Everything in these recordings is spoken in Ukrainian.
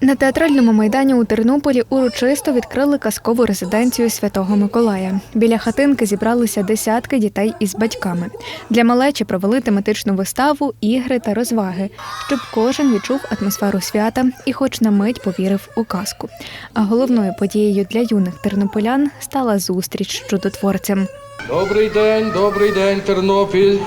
На театральному майдані у Тернополі урочисто відкрили казкову резиденцію Святого Миколая. Біля хатинки зібралися десятки дітей із батьками. Для малечі провели тематичну виставу, ігри та розваги, щоб кожен відчув атмосферу свята і, хоч на мить, повірив у казку. А головною подією для юних тернополян стала зустріч з чудотворцем. Добрий день, добрий день, Тернопіль.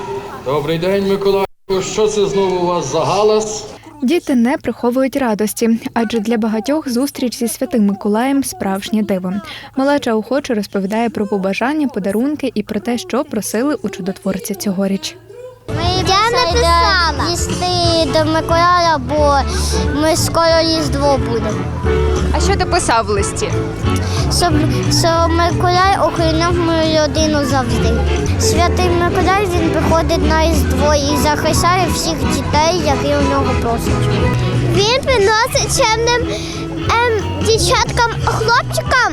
Добрий день, Миколаївку. Що це знову у вас за галас? Діти не приховують радості, адже для багатьох зустріч зі святим Миколаєм справжнє диво. Малеча охоче розповідає про побажання, подарунки і про те, що просили у чудотворця цьогоріч. Я написала їсти до Миколая, бо ми скоро різдво будемо. А що ти писав в листі? Щоб, щоб Миколай охороняв мою родину завжди. Святий Миколай він приходить на різдво і захищає всіх дітей, які у нього просять. Він приносить чемним ем, дівчаткам, хлопчикам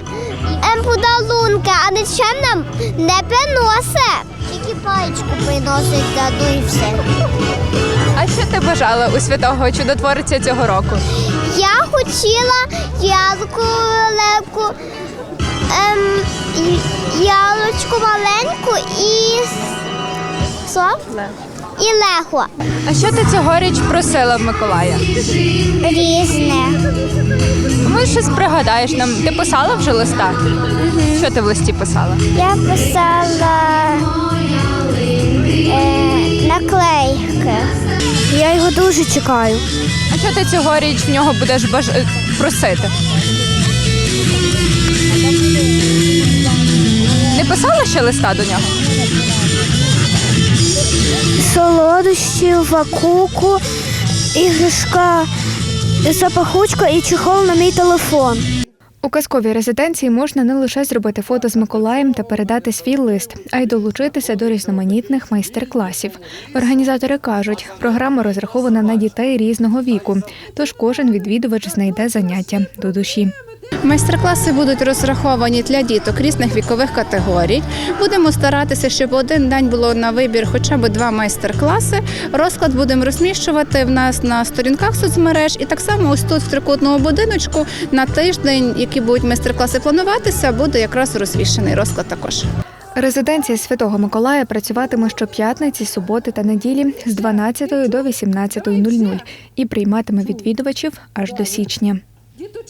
ем, подарунки, а не чемним не приносить. Тільки паєчку приносить даду і все. А що ти бажала у святого чудотворця цього року? Я хотіла ялку велику, ем, ялочку маленьку і що? І легко. А що ти цьогоріч просила в Миколая? Різне. Може, щось пригадаєш нам? Ти писала вже листа? Що ти в листі писала? Я писала е, наклейки. Я його дуже чекаю. А що ти цьогоріч в нього будеш баж... е, просити? Не писала ще листа до нього? Солодощі, вакуку, іграшка, запахучка і чехол на мій телефон. У казковій резиденції можна не лише зробити фото з Миколаєм та передати свій лист, а й долучитися до різноманітних майстер-класів. Організатори кажуть, програма розрахована на дітей різного віку, тож кожен відвідувач знайде заняття до душі. Майстер-класи будуть розраховані для діток різних вікових категорій. Будемо старатися, щоб один день було на вибір хоча б два майстер-класи. Розклад будемо розміщувати в нас на сторінках соцмереж, і так само ось тут в трикутному будиночку на тиждень, які будуть майстер-класи плануватися, буде якраз розвішений розклад також. Резиденція Святого Миколая працюватиме щоп'ятниці, суботи та неділі з 12 до 18.00 і прийматиме відвідувачів аж до січня.